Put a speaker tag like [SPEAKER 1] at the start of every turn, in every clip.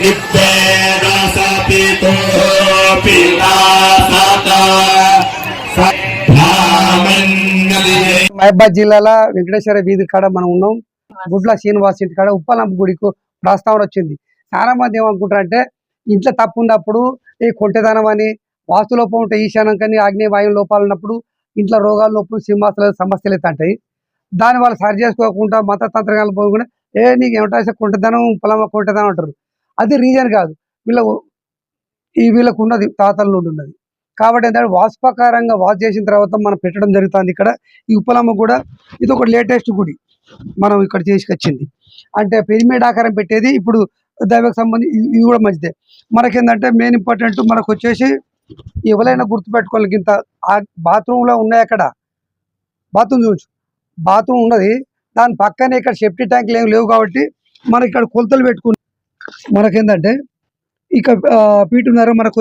[SPEAKER 1] నిత్యేరసపితో
[SPEAKER 2] మహబాద్ జిల్లాల వెంకటేశ్వర వీధి కాడ మనం ఉన్నాం. గుడ్ల శ్రీనివాస్ ఇంటి కాడ ఉప్పలంప గుడికి ప్రస్తావన వచ్చింది. చాలా మంది ఏమనుకుంటారంటే ఇంట్లో తప్పు ఉన్నప్పుడు ఈ కొంటెదనం అని వాస్తు లోపం ఉంటే ఈశానం కానీ ఆగ్నేయ వాయువు లోపాలు ఉన్నప్పుడు ఇంట్లో రోగాలు నొప్పులు సింహాసనాలు సమస్యలు అయితే దాని దాన్ని వాళ్ళు సరి చేసుకోకుండా మత తంత్రగాలు పోకుండా ఏ నీకు ఏమిటా కొంటదనం పొలమ కొంటదనం అంటారు. అది రీజన్ కాదు. వీళ్ళ ఈ వీళ్ళకు ఉన్నది తాతల నుండి ఉన్నది కాబట్టి ఏంటంటే వాస్పకారంగా వాష్ చేసిన తర్వాత మనం పెట్టడం జరుగుతుంది ఇక్కడ. ఈ ఉప్పలమ్మ కూడా ఇది ఒక లేటెస్ట్ గుడి మనం ఇక్కడ చేసుకొచ్చింది. అంటే పెరిమేడ్ ఆకారం పెట్టేది ఇప్పుడు దైవకు సంబంధించి ఇది కూడా మంచిదే. మనకేంటంటే మెయిన్ ఇంపార్టెంట్ మనకు వచ్చేసి ఎవరైనా గుర్తుపెట్టుకోవాలి ఇంత బాత్రూంలో ఉన్నాయి అక్కడ. బాత్రూమ్ చూడొచ్చు. బాత్రూమ్ ఉన్నది. దాని పక్కనే ఇక్కడ సెఫ్టీ ట్యాంకులు ఏమి లేవు కాబట్టి మనకి ఇక్కడ కొలతలు పెట్టుకుని మనకేంటంటే ఇక పీటు పీటున్నర మనకు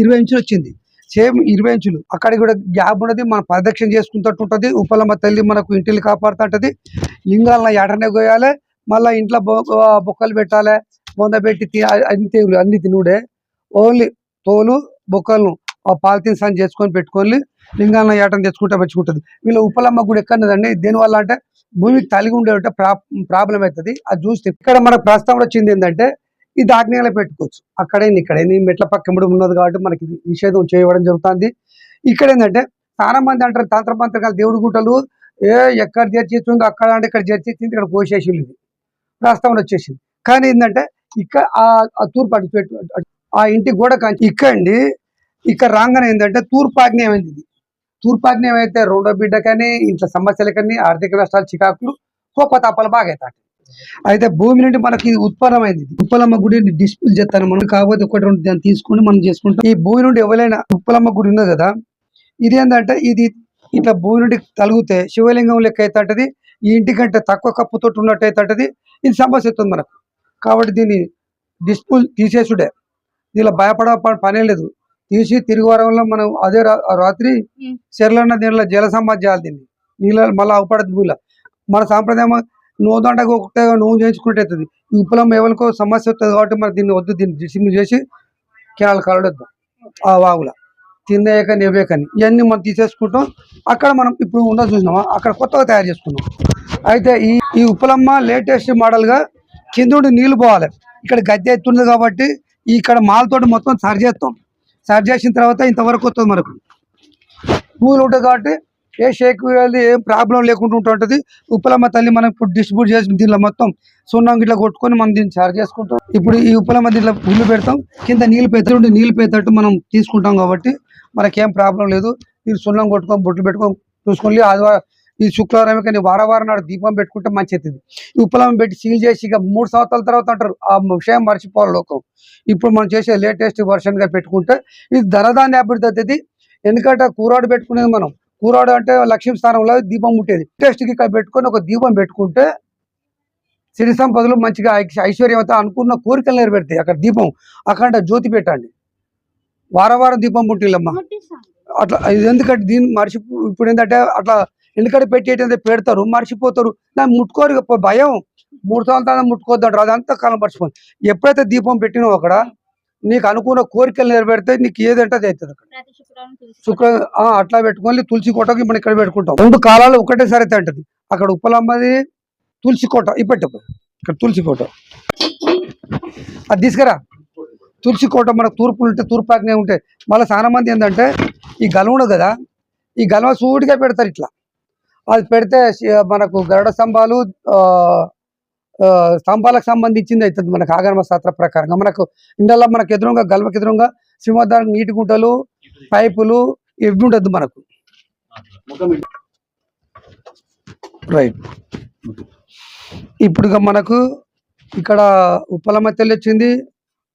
[SPEAKER 2] ఇరవై ఇంచులు వచ్చింది. సేమ్ ఇరవై ఇంచులు. అక్కడికి కూడా గ్యాప్ ఉన్నది మనం ప్రదక్షిణ చేసుకుంటూ ఉంటుంది. ఉపలమ్మ తల్లి మనకు ఇంటిని కాపాడుతుంటది. లింగాలను ఎడనే కోయాలి మళ్ళీ ఇంట్లో బొ బొక్కలు పెట్టాలి బొంద పెట్టి అన్ని తెగులు అన్ని తినుడే. ఓన్లీ తోలు బొక్కలను ఆ పాలిథిన్ సన్ చేసుకొని పెట్టుకొని లింగాలను ఏటం తెచ్చుకుంటే మంచిగుంటుంది. వీళ్ళ ఉపలమ్మ గుడి ఎక్కడదండి దేనివల్ల అంటే భూమికి తలిగి ఉండే ప్రా ప్రాబ్లం అవుతుంది అది చూస్తే ఇక్కడ మనకు ప్రస్తావన వచ్చింది ఏంటంటే ఇది ఆగ్నేయంలో పెట్టుకోవచ్చు. అక్కడైంది ఇక్కడైంది. మెట్ల పక్క ఉన్నది కాబట్టి మనకి ఇది నిషేధం చేయడం జరుగుతుంది. ఇక్కడ ఏంటంటే చాలా మంది అంటారు తంత్ర దేవుడి గుట్టలు ఏ ఎక్కడ చర్చించిందో అక్కడ అంటే ఇక్కడ చర్చించింది ఇక్కడ కోసేసి ఇది. ప్రస్తావన వచ్చేసింది. కానీ ఏంటంటే ఇక్కడ ఆ తూర్పు అటు పెట్టు ఆ ఇంటి గోడ కాంచి ఇక్కడ రాగానే ఏంటంటే తూర్పు అయింది ఇది. తూర్పు ఆగ్నేయం అయితే రెండో బిడ్డ కానీ ఇంట్లో సమస్యలు కానీ ఆర్థిక నష్టాలు చికాకులు కోపతాపాలు బాగా అవుతాయి అయితే భూమి నుండి మనకి ఇది. ఉత్పన్నమైంది. ఉప్పలమ్మ గుడి డిస్ప్యూల్ చేస్తాను మనం. కాకపోతే ఒకటి రెండు దాన్ని తీసుకొని మనం చేసుకుంటాం. ఈ భూమి నుండి ఎవరైనా ఉప్పలమ్మ గుడి ఉన్నది కదా ఇది ఏంటంటే ఇది ఇట్లా భూమి నుండి తలిగితే శివలింగం లెక్క అవుతుంటది ఈ ఇంటికంటే తక్కువ కప్పుతో ఉన్నట్టు అవుతుంటది ఇది సమస్య వస్తుంది మనకు. కాబట్టి దీన్ని డిస్ప్యూల్ తీసేసుడే. దీనిలో భయపడ పనే లేదు. తీసి తిరిగి వారంలో మనం అదే రాత్రి చెర్లన్న దీనిలో జల చేయాలి దీన్ని. నీళ్ళ మళ్ళీ అవపడదు భూల మన సాంప్రదాయం నువ్వు దండగా ఒకటే నువ్వు చేయించుకుంటే అవుతుంది ఈ ఉప్పులం ఎవరికో సమస్య వస్తుంది కాబట్టి మరి దీన్ని వద్దు దీన్ని డిసిమ్ చేసి కేరళ కలడొద్దాం ఆ వాగుల. తిందేయక కానీ ఇవన్నీ మనం తీసేసుకుంటాం. అక్కడ మనం ఇప్పుడు ఉన్న చూసినామా? అక్కడ కొత్తగా తయారు చేసుకున్నాం. అయితే ఈ ఈ ఉప్పలమ్మ లేటెస్ట్ మోడల్గా కింద నీళ్ళు పోవాలి. ఇక్కడ గద్దె ఎత్తున్నది కాబట్టి ఇక్కడ మాలతోటి మొత్తం సరి చేస్తాం. సరి చేసిన తర్వాత ఇంతవరకు వస్తుంది మనకు. పూలు ఉంటుంది కాబట్టి ఏ షేక్ వెళ్ళి ఏం ప్రాబ్లం లేకుండా ఉంటుంటుంది. ఉప్పలమ్మ తల్లి మనం ఇప్పుడు డిస్ట్రిబ్యూట్ చేసి దీనిలో మొత్తం సున్నం గిట్లా కొట్టుకొని మనం దీన్ని చార్జ్ చేసుకుంటాం. ఇప్పుడు ఈ ఉప్పలమ్మ దీంట్లో పుల్లు పెడతాం. కింద నీళ్ళు పెద్దలుంటే నీళ్ళు పెద్దట్టు మనం తీసుకుంటాం కాబట్టి మనకేం ప్రాబ్లం లేదు. మీరు సున్నం కొట్టుకొని బొట్లు పెట్టుకొని చూసుకొని ఆదివారం ఈ శుక్రవారం కానీ వారం వారం నాడు దీపం పెట్టుకుంటే మంచిది ఈ ఉప్పలమ్మ పెట్టి సీల్ చేసి ఇక మూడు సంవత్సరాల తర్వాత అంటారు. ఆ విషయం మర్చిపోవాలి లోకం. ఇప్పుడు మనం చేసే లేటెస్ట్ వర్షన్గా పెట్టుకుంటే ఇది ధనధాన్య అభివృద్ధి అవుతుంది. ఎందుకంటే కూరాడు పెట్టుకునేది మనం. కూరాడు అంటే లక్ష్మీ స్థానంలో దీపం ముట్టేది. టెస్ట్కి ఇక్కడ పెట్టుకొని ఒక దీపం పెట్టుకుంటే సిరి సంపదలు మంచిగా ఐశ్వర్యవంత అనుకున్న కోరికలు నెరవేరుతాయి అక్కడ దీపం. అక్కడ జ్యోతి పెట్టండి. వారం వారం దీపం ముట్టిల్లమ్మా. అట్లా ఎందుకంటే దీన్ని మర్చి ఇప్పుడు ఏంటంటే అట్లా ఎందుకంటే పెట్టేటంటే పెడతారు మర్చిపోతారు. దాన్ని ముట్టుకోరు భయం. మూడు సంవత్సరాలు ముట్టుకోవద్దు అదంతా కాలం మర్చిపోయింది ఎప్పుడైతే దీపం పెట్టినావు అక్కడ నీకు అనుకున్న కోరికలు నెరవేరితే నీకు ఏదంటే అది అవుతుంది శుక్ర ఆ, అట్లా పెట్టుకొని తులసి కోటకి మనం ఇక్కడ పెట్టుకుంటాం. రెండు కాలాలు ఒకటేసారి అయితే అంటది. అక్కడ ఉప్పలమ్మది తులసి కోట ఇప్పటి ఇక్కడ తులసి కోట అది తీసుకురా. తులసి కోట మనకు తూర్పు ఉంటే తూర్పు ఉంటాయి మళ్ళీ చాలా మంది ఏంటంటే ఈ గలం ఉండదు కదా ఈ గలవ సూటిగా పెడతారు ఇట్లా. అది పెడితే మనకు గరుడ స్తంభాలు స్తంభాలకు సంబంధించింది అవుతుంది మనకు ఆగర్మ శాస్త్ర ప్రకారంగా. మనకు ఇండల్లో మనకు ఎదురుగా గల్వకి ఎదురుగా సింహద్వారం నీటి గుంటలు పైపులు ఇవి ఉండద్దు మనకు. రైట్ ఇప్పుడు మనకు ఇక్కడ ఉప్పలమ్మ తల్లి వచ్చింది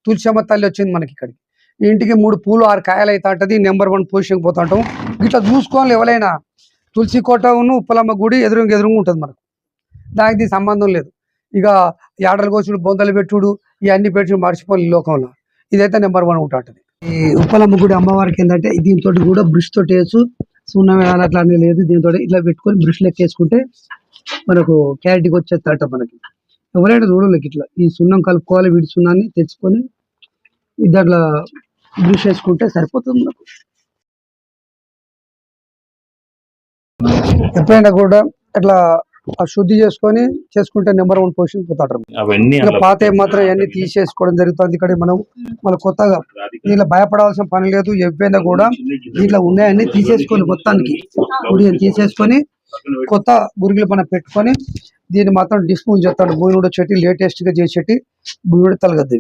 [SPEAKER 2] తులసమ్మ తల్లి వచ్చింది మనకి ఇక్కడికి. ఇంటికి మూడు పూలు ఆరు కాయలు అవుతా ఉంటుంది నెంబర్ వన్ పొజిషన్కి పోతా ఉంటాం. ఇట్లా చూసుకోవాలి ఎవరైనా. తులసి కోట ఉన్న ఉప్పలమ్మ గుడి ఎదురుగా ఎదురుగా ఉంటుంది మనకు. దానికి సంబంధం లేదు. ఇక ఏడలు కోసుడు బొందలు పెట్టుడు ఇవన్నీ పెట్టుడు మర్చిపోయి లోకంలో. ఇదైతే నెంబర్ వన్ ఉంటుంది ఈ ఉప్పలమ్మ గుడి అమ్మవారికి ఏంటంటే దీంతో కూడా బ్రష్ తోటి వేసు సున్నం వేయాలి అట్లా లేదు దీంతో ఇట్లా పెట్టుకొని బ్రష్ లెక్క వేసుకుంటే మనకు క్లారిటీకి వచ్చేస్తాట మనకి. ఎవరైనా చూడలేక ఇట్లా. ఈ సున్నం కలుపుకోవాలి వీడి సున్నాన్ని తెచ్చుకొని ఇద్దట్లా బ్రష్ వేసుకుంటే సరిపోతుంది మనకు. ఎప్పుడైనా కూడా అట్లా శుద్ధి చేసుకొని చేసుకుంటే నెంబర్ వన్ పొజిషన్ పోతాడు. ఇంకా పాత మాత్రం ఇవన్నీ తీసేసుకోవడం జరుగుతుంది. ఇక్కడ మనం మన కొత్తగా దీనిలో భయపడాల్సిన పని లేదు. ఎప్పుడైనా కూడా దీంట్లో ఉన్నాయన్నీ తీసేసుకొని మొత్తానికి. గుడి తీసేసుకొని కొత్త గురిగిలు మనం పెట్టుకొని దీన్ని మాత్రం డిస్పోజ్ చేస్తాడు. భూమి కూడా చెట్టి లేటెస్ట్గా చేసేటి భూమి కూడా తలగద్దు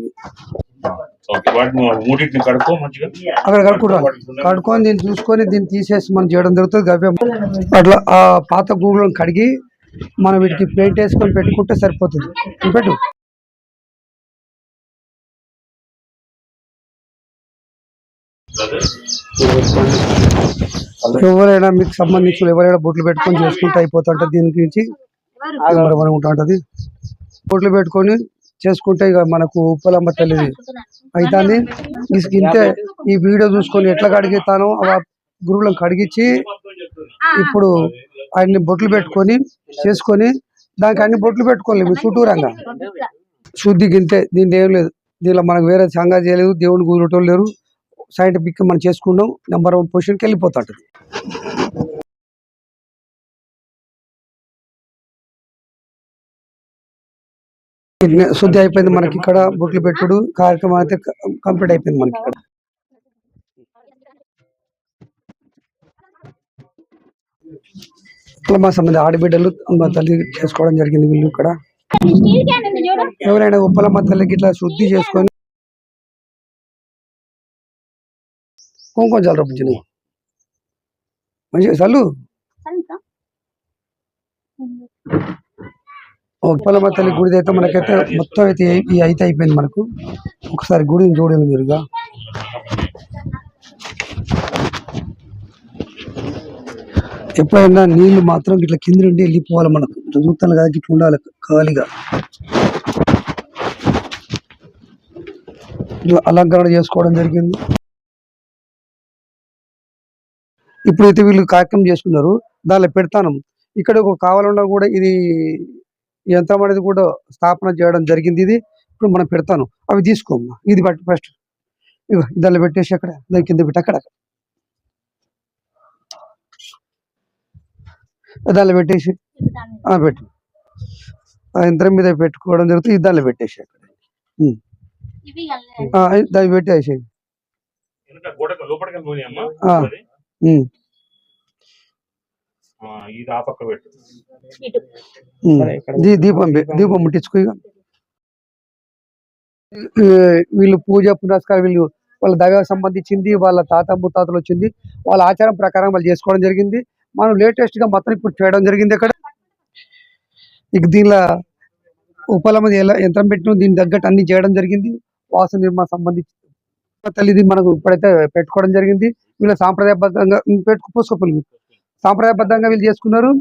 [SPEAKER 2] అక్కడ కడుక్కుంటాం. కడుక్కొని దీన్ని చూసుకొని దీన్ని తీసేసి మనం చేయడం జరుగుతుంది. గవ్యం. అట్లా ఆ పాత గూగులను కడిగి మనం వీటికి పెయింట్ వేసుకొని పెట్టుకుంటే సరిపోతుంది. పెట్టు. ఎవరైనా మీకు సంబంధించిన ఎవరైనా బొట్లు పెట్టుకొని చేసుకుంటే అయిపోతుంటది. దీని గురించి మనం ఉంటా బొట్లు పెట్టుకొని చేసుకుంటే ఇక మనకు ఉప్పలమ్మ తల్లిది అవుతుంది ఇంతే ఈ వీడియో చూసుకొని ఎట్లా కడిగిస్తానో ఆ గురువులను కడిగించి ఇప్పుడు అన్ని బొట్లు పెట్టుకొని చేసుకొని దానికి అన్ని బొట్లు పెట్టుకోలేము చుట్టూరంగా శుద్ధి గింతే దీంట్లో ఏం లేదు. దీనిలో మనకు వేరే సంగా చేయలేదు దేవుని కూరటం లేరు. సైంటిఫిక్ మనం చేసుకున్నాం నెంబర్ వన్ పొజిషన్కి వెళ్ళిపోతుంటది శుద్ధి అయిపోయింది మనకి ఇక్కడ బొట్లు పెట్టుడు కార్యక్రమం అయితే కంప్లీట్ అయిపోయింది మనకి ఇక్కడ. ఇట్లా మా సంబంధి ఆడబిడ్డలు మా తల్లి చేసుకోవడం జరిగింది వీళ్ళు ఇక్కడ. ఎవరైనా ఉప్పలమ్మ తల్లికి ఇట్లా శుద్ధి చేసుకొని కుంకుమ చాలు రప్పించిన. మంచిగా చల్లు. ఉప్పలమ్మ తల్లి గుడి అయితే మనకైతే మొత్తం అయితే అయితే అయిపోయింది మనకు. ఒకసారి గుడిని చూడండి మీరుగా. ఎప్పుడైనా నీళ్ళు మాత్రం ఇట్లా కింద నుండి వెళ్ళిపోవాలి మనకు. ఇట్లా చూస్తాను కదా ఇట్లా ఉండాలి ఖాళీగా. ఇట్లా అలంకరణ చేసుకోవడం జరిగింది. ఇప్పుడైతే వీళ్ళు కార్యక్రమం చేసుకున్నారు దానిలో పెడతాను. ఇక్కడ ఒక కావాలన్నా కూడా ఇది యంత్రం అనేది కూడా స్థాపన చేయడం జరిగింది ఇది. ఇప్పుడు మనం పెడతాను. అవి తీసుకోమ్మా. ఇది బట్టి ఫస్ట్. ఇగో దానిలో పెట్టేసి అక్కడ దాని కింద పెట్టి అక్కడ దానిలో పెట్టేసి ఆ, పెట్టు. ఆ యంత్రం మీద పెట్టుకోవడం జరుగుతుంది దానిలో పెట్టేసి దాన్ని పెట్టేసి
[SPEAKER 1] వెనక గోడకు లోపలికి వెళ్ళిపోయి అమ్మా.
[SPEAKER 2] ఆ. ఉమ్,
[SPEAKER 1] ఆ, ఇది ఆ పక్క పెట్టు.
[SPEAKER 2] ఉమ్. దీ- దీపం దీపం ముట్టించుకో వీళ్ళు పూజ పునస్కారం వీళ్ళు వాళ్ళ దైవం సంబంధించింది వాళ్ళ తాత ముత్తాతలు వచ్చింది వాళ్ళ ఆచారం ప్రకారం వాళ్ళు చేసుకోవడం జరిగింది. మనం లేటెస్ట్గా మొత్తం ఇప్పుడు చేయడం జరిగింది ఇక్కడ ఇక దీనిలో ఉపలమ ఎలా యంత్రం పెట్టిన దీని తగ్గట్టు అన్ని చేయడం జరిగింది. వాస నిర్మాణ సంబంధించి తల్లిది మనకు ఇప్పుడైతే పెట్టుకోవడం జరిగింది. వీళ్ళ సాంప్రదాయబద్ధంగా పెట్టుకు పోసుకోపోయి సాంప్రదాయబద్ధంగా వీళ్ళు చేసుకున్నారు.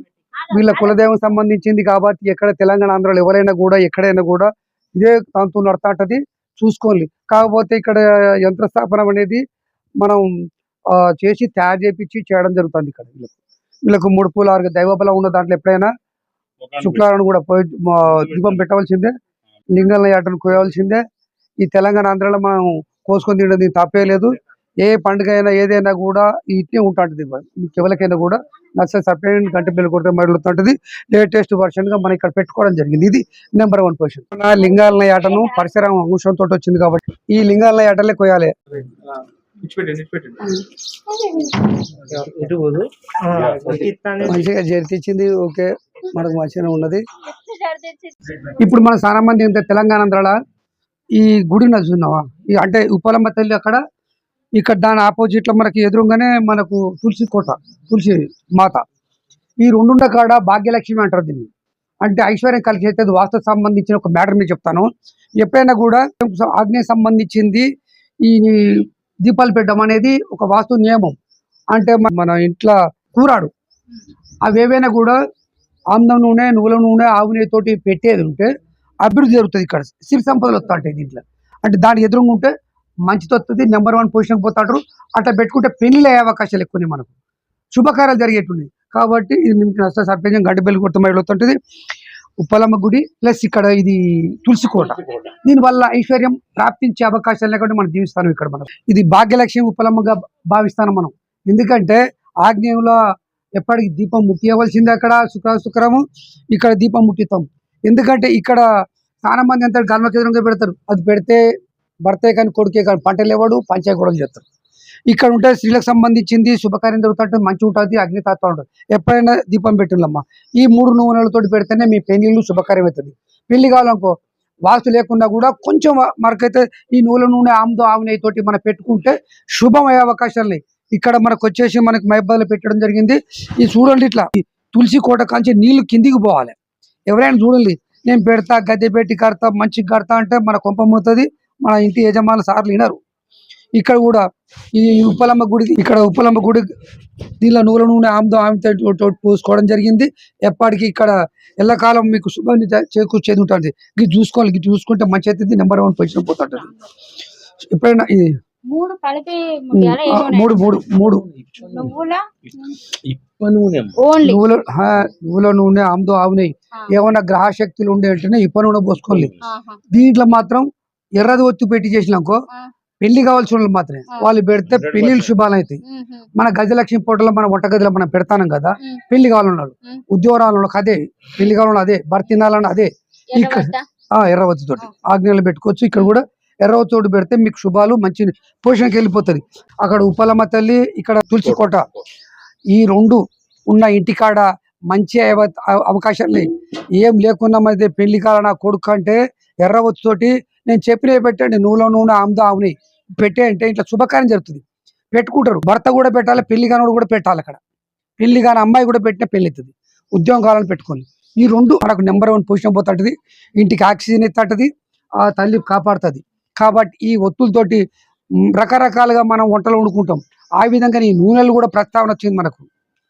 [SPEAKER 2] వీళ్ళ కులదైవం సంబంధించింది కాబట్టి ఎక్కడ తెలంగాణ ఆంధ్రలో ఎవరైనా కూడా ఎక్కడైనా కూడా ఇదే తంతు నడతాంటది. చూసుకోవాలి. కాకపోతే ఇక్కడ యంత్ర స్థాపనం అనేది మనం చేసి తయారు చేపించి చేయడం జరుగుతుంది ఇక్కడ వీళ్ళకి. వీళ్ళకు మూడు పూల ఆరు దైవ బలం ఉన్న దాంట్లో ఎప్పుడైనా శుక్రవారం కూడా పోయి దీపం పెట్టవలసిందే. లింగాల ఆటను కోయవలసిందే. ఈ తెలంగాణ ఆంధ్రాలో మనం కోసుకొని తినడం తప్పే లేదు. ఏ పండుగ అయినా ఏదైనా కూడా ఇట్నే ఉంటుంటది మీకు ఎవరికైనా కూడా నచ్చ సపరేట్ గంట బిల్లు కొడితే మరుగుతుంటది లేటెస్ట్ వర్షన్గా మనం ఇక్కడ పెట్టుకోవడం జరిగింది. ఇది నెంబర్ వన్ పొజిషన్. మన లింగాల ఆటను పరిసరం అంశంతో వచ్చింది కాబట్టి ఈ లింగాల ఆటలే కోయాలి మంచిగా జరిపించింది ఓకే. మనకు మంచిగా ఉన్నది. ఇప్పుడు మన చాలా మంది ఏంటంటే తెలంగాణ ఆంధ్రాల ఈ గుడి నచ్చుతున్నావా ఈ అంటే ఉప్పలమ్మ తల్లి అక్కడ ఇక్కడ దాని ఆపోజిట్లో మనకి ఎదురుగానే మనకు తులసి కోట తులసి మాత. ఈ రెండుండ కాడ భాగ్యలక్ష్మి అంటారు దీన్ని. అంటే ఐశ్వర్యం కలిసి అయితే వాస్తు సంబంధించిన ఒక మ్యాటర్ మీకు చెప్తాను. ఎప్పుడైనా కూడా ఆగ్నేయ సంబంధించింది ఈ దీపాలు పెట్టడం అనేది ఒక వాస్తు నియమం. అంటే మన ఇంట్లో కూరాడు. అవి ఏవైనా కూడా ఆమ్దం నూనె నువ్వుల నూనె ఆవు నెయ్యితోటి పెట్టేది ఉంటే అభివృద్ధి జరుగుతుంది ఇక్కడ. సిరి సంపదలు వస్తుంటాయి దీంట్లో. అంటే దాని ఎదురుగా ఉంటే మంచితో వస్తుంది నెంబర్ వన్ పొజిషన్కి పోతాడు అట్లా పెట్టుకుంటే పెళ్ళి అయ్యే అవకాశాలు ఎక్కువనే మనకు. శుభకార్యాలు జరిగేట్టున్నాయి. కాబట్టి ఇది మీకు నష్ట సర్పంచం గడ్డి బెల్లి కొడుతూ వస్తుంటుంది. ఉప్పలమ్మ గుడి ప్లస్ ఇక్కడ ఇది తులసి కోట. దీనివల్ల ఐశ్వర్యం ప్రాప్తించే అవకాశాలు లేకుండా మనం జీవిస్తాం ఇక్కడ మనం. ఇది భాగ్యలక్ష్మి ఉపలమ్మగా భావిస్తాను మనం. ఎందుకంటే ఆగ్నేయంలో ఎప్పటికి దీపం ముట్టియవలసిందే అక్కడ శుక్ర శుక్రము ఇక్కడ దీపం ముట్టిస్తాం. ఎందుకంటే ఇక్కడ చాలా మంది అంతా గర్భకేంద్రంగా పెడతారు. అది పెడితే భర్తే కానీ కొడుకే కానీ పంటలు ఇవ్వడు పంచాయ కూడా చేస్తారు. ఇక్కడ ఉంటే స్త్రీలకు సంబంధించింది శుభకార్యం జరుగుతుంటే మంచి ఉంటుంది అగ్నితాత్వం ఉంటుంది. ఎప్పుడైనా దీపం పెట్టిందమ్మా ఈ మూడు నూనెలతో పెడితేనే మీ పెళ్ళిళ్ళు శుభకార్యం అవుతుంది. పెళ్ళి కావాలనుకో వాస్తు లేకుండా కూడా కొంచెం మనకైతే ఈ నూనె నూనె ఆమ్దో ఆవు తోటి మనం పెట్టుకుంటే శుభమయ్యే అవకాశాలు ఉన్నాయి ఇక్కడ మనకు వచ్చేసి మనకి మైబాలు పెట్టడం జరిగింది. ఈ చూడండి ఇట్లా. ఈ తులసి కోట కాంచి నీళ్ళు కిందికి పోవాలి. ఎవరైనా చూడండి. నేను పెడతా గద్దె పెట్టి కడతా మంచిగా కడతా అంటే మన కొంప మన ఇంటి యజమానులు సార్లు వినరు. ఇక్కడ కూడా ఈ ఉప్పలమ్మ గుడి ఇక్కడ ఉప్పలమ్మ గుడి దీనిలో నూనె నూనె ఆమ్దో ఆమె పూసుకోవడం జరిగింది. ఎప్పటికీ ఇక్కడ ఎల్లకాలం మీకు శుభాన్ని చేకూర్చేది ఉంటుంది ఇది చూసుకోవాలి ఇది చూసుకుంటే మంచి అవుతుంది నెంబర్ వన్ పొజిషన్ పోతుంటుంది. ఎప్పుడైనా ఇది
[SPEAKER 3] మూడు?
[SPEAKER 2] మూడు మూడు మూడు.
[SPEAKER 3] నువ్వుల
[SPEAKER 1] నూనె అమ్మ.
[SPEAKER 3] ఓన్లీ.
[SPEAKER 2] నువ్వుల ఆ, నువ్వుల నూనె ఆమ్దో ఆవునై ఏమన్నా గ్రహ శక్తులు ఉండే వెంటనే ఇప్ప నూనె పోసుకోవాలి దీంట్లో మాత్రం ఎర్రది ఒత్తి పెట్టి చేసినాకో. పెళ్ళి కావాల్సిన వాళ్ళు మాత్రమే. వాళ్ళు పెడితే పెళ్ళిళ్ళు శుభాలు అవుతాయి మన గజలక్ష్మి పోటలో మన వంటగదిలో మనం పెడతాం కదా. పెళ్ళి కావాలన్నాడు
[SPEAKER 3] ఉమ్.
[SPEAKER 2] ఉద్యోగాలు అదే పెళ్ళి కావాలన్నా అదే భర్త తినాలన్నా అదే. ఇక్కడ ఆ ఎర్రవత్తి తోటి. ఆగ్నేయాలు పెట్టుకోవచ్చు ఇక్కడ కూడా ఎర్రవత్తి తోటి పెడితే మీకు శుభాలు మంచి పోషణకి వెళ్ళిపోతుంది. అక్కడ ఉప్పలమ్మ తల్లి ఇక్కడ తులసి కోట. ఈ రెండు ఉన్న ఇంటికాడ మంచి అవ- అవ- అవకాశాలు లేవు. ఏం లేకున్నా మధ్య పెళ్ళి కాల నా కొడుకు అంటే ఎర్రవత్తి తోటి నేను చెప్పినవి పెట్టండి. నూనె నూనె ఆమ్దా ఆవుని పెట్టే అంటే ఇట్లా శుభకార్యం జరుగుతుంది. పెట్టుకుంటారు. భర్త కూడా పెట్టాలి పెళ్ళి కానోడు కూడా పెట్టాలి అక్కడ. పెళ్ళి కాని అమ్మాయి కూడా పెట్టిన పెళ్ళి అవుతుంది. ఉద్యోగం కావాలని పెట్టుకొని ఈ రెండు మనకు నెంబర్ వన్ పొజిషన్ పోతుంటుంది. ఇంటికి ఆక్సిజన్ ఎత్తుంటది. ఆ తల్లి కాపాడుతుంది. కాబట్టి ఈ ఒత్తులతోటి రకరకాలుగా మనం వంటలు వండుకుంటాం. ఆ విధంగా ఈ నూనెలు కూడా ప్రస్తావన వచ్చింది మనకు.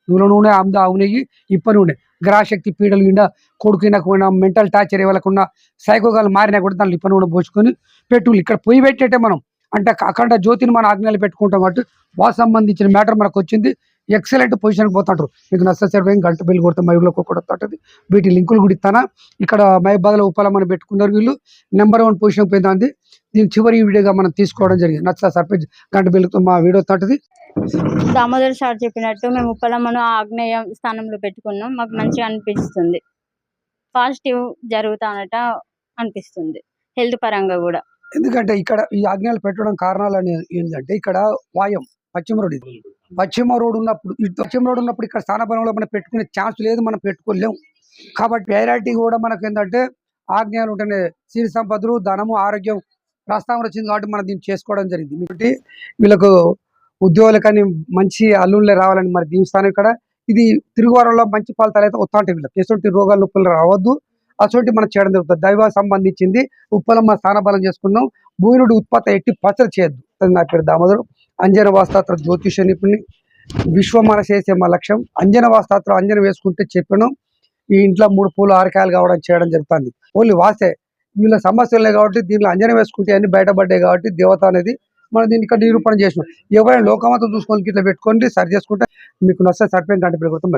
[SPEAKER 2] నూనె నూనె ఆమ్ద ఆవు నెయ్యి ఇప్ప నూనె. గ్రహశక్తి పీడలు కింద కొడుకునకుండా మెంటల్ టార్చర్ ఇవ్వకుండా సైకోగాలు మారినా కూడా దాంట్లో ఇప్ప నూనె పోసుకొని పెట్టుకుని ఇక్కడ పొయ్యి పెట్టేటే మనం. అంటే అఖండ జ్యోతిని మన ఆజ్ఞలు పెట్టుకుంటాం కాబట్టి వాకు సంబంధించిన మ్యాటర్ మనకు వచ్చింది. ఎక్సలెంట్ పొజిషన్కి పోతుంటారు మీకు నష్టసరిపోయి గంట బిల్లు కొడితే మైలో కొడుతుంటుంది వీటి లింకులు కూడా ఇస్తానా? ఇక్కడ మైబాద్లో ఉపాలమని పెట్టుకున్నారు వీళ్ళు. నెంబర్ వన్ పొజిషన్ పోయింది దీని చివరి వీడియోగా మనం తీసుకోవడం జరిగింది. నచ్చ సర్పంచ్ గంట బిల్లుతో మా వీడియో తోటది
[SPEAKER 3] దామోదర్ సార్ చెప్పినట్టు మేము ఉప్పలమ్మను ఆగ్నేయ స్థానంలో పెట్టుకున్నాం. మాకు మంచిగా అనిపిస్తుంది. పాజిటివ్ జరుగుతానట అనిపిస్తుంది. హెల్త్ పరంగా కూడా.
[SPEAKER 2] ఎందుకంటే ఇక్కడ ఈ ఆజ్ఞలు పెట్టడం కారణాలు అనేది ఏంటంటే ఇక్కడ వాయం పశ్చిమ రోడ్ ఇది. పశ్చిమ రోడ్ ఉన్నప్పుడు ఇటు పశ్చిమ రోడ్ ఉన్నప్పుడు ఇక్కడ స్థానబలంలో మనం పెట్టుకునే ఛాన్స్ లేదు మనం పెట్టుకోలేం. కాబట్టి ప్రయారిటీ కూడా మనకు ఏంటంటే ఆజ్ఞలు ఉంటేనే సిరి సంపదలు ధనము ఆరోగ్యం ప్రస్తావన వచ్చింది కాబట్టి మనం దీన్ని చేసుకోవడం జరిగింది. కాబట్టి వీళ్ళకు ఉద్యోగాలు కానీ మంచి అల్లుళ్ళే రావాలని మరి దీవిస్తాను ఇక్కడ. ఇది తిరుగువారంలో మంచి ఫలితాలు అయితే వస్తా ఉంటాయి వీళ్ళకి. ఎటువంటి రోగాలు నొప్పులు రావద్దు. అటువంటి మనం చేయడం జరుగుతుంది. దైవ సంబంధించింది ఉప్పలమ్మ స్థానబలం చేసుకున్నాం. భూమినుడి ఉత్పత్తి ఎట్టి పచ్చలు చేయొద్దు. నా పేరు దామోదరు? అంజన వాస్తాత్ర జ్యోతిష నిపుణి విశ్వమన చేసే మా లక్ష్యం. అంజన వాస్తాత్ర అంజన వేసుకుంటే చెప్పాను. ఈ ఇంట్లో మూడు పూలు ఆరకాయలు కావడం చేయడం జరుగుతుంది. ఓన్లీ వాసే. వీళ్ళ సమస్యలు కాబట్టి దీనిలో అంజన వేసుకుంటే అన్ని బయటపడ్డాయి కాబట్టి దేవత అనేది మనం దీన్ని ఇక్కడ నిరూపణ చేసినాం. ఎవరైనా లోకమతం చూసుకొని ఇట్లా పెట్టుకోండి సరి చేసుకుంటే మీకు నచ్చ సరిపోయిన గంట పెరుగుతాం.